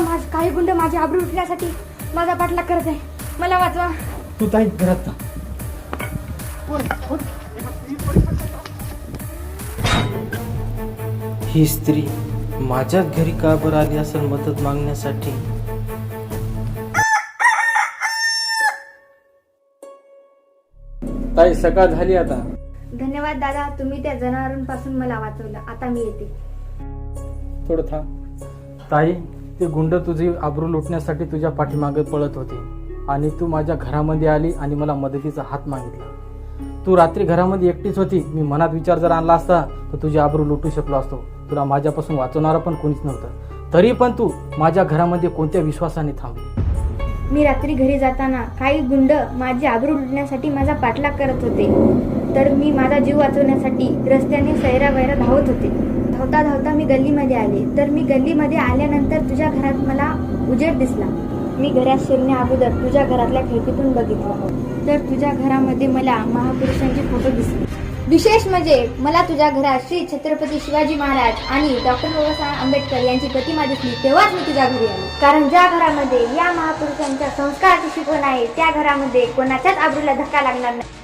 काही गुंड माझी आबरू उठण्यासाठी माझा पाठलाग करत आहे. मला वाचवा. तू ताई घरात जा. ही स्त्री माझ्याच घरी का बरं आली असेल मदत मागण्यासाठी? ताई सकाळ झाली आता. धन्यवाद दादा तुम्ही त्या जनावरांपासून मला वाचवलं. आता मी येते. थोडं थांब. ताई ते गुंड तुझी आबरू लुटण्यासाठी तुझ्या पाठीमागे पळत होते. आणि तू माझ्या घरामध्ये आली आणि मला मदतीचा हात मागितला. तू रात्री घरामध्ये एकटीच होती. मी मनात विचार जर आणला असता तर तुझी आबरू लुटू शकलो असतो. तुला माझ्यापासून वाचवणारा पण कोणीच नव्हतं. तरी पण तू माझ्या घरामध्ये कोणत्या विश्वासाने थांबली? मी रात्री घरी जाताना काही गुंड माझी आबरू लुटण्यासाठी माझा पाठलाग करत होते. तर मी माझा जीव वाचवण्यासाठी रस्त्याने सैरावैरा धावत होते. धावता धावता मी गल्लीमध्ये आले. तर मी गल्लीमध्ये आल्यानंतर तुझ्या घरात मला उजेड दिसला. मी घरात शिरण्या अगोदर तुझ्या घरातल्या खिडकीतून बघितलं. तर तुझ्या घरामध्ये मला महापुरुषांचे फोटो दिसले. विशेष म्हणजे मला तुझ्या घरात श्री छत्रपती शिवाजी महाराज आणि डॉक्टर बाबासाहेब आंबेडकर यांची प्रतिमा दिसली तेव्हाच मी तुझ्या घरी आलो. कारण ज्या घरामध्ये या महापुरुषांच्या संस्काराची शिकवण आहे त्या घरामध्ये कोणाच्याच आबरूला धक्का लागणार नाही.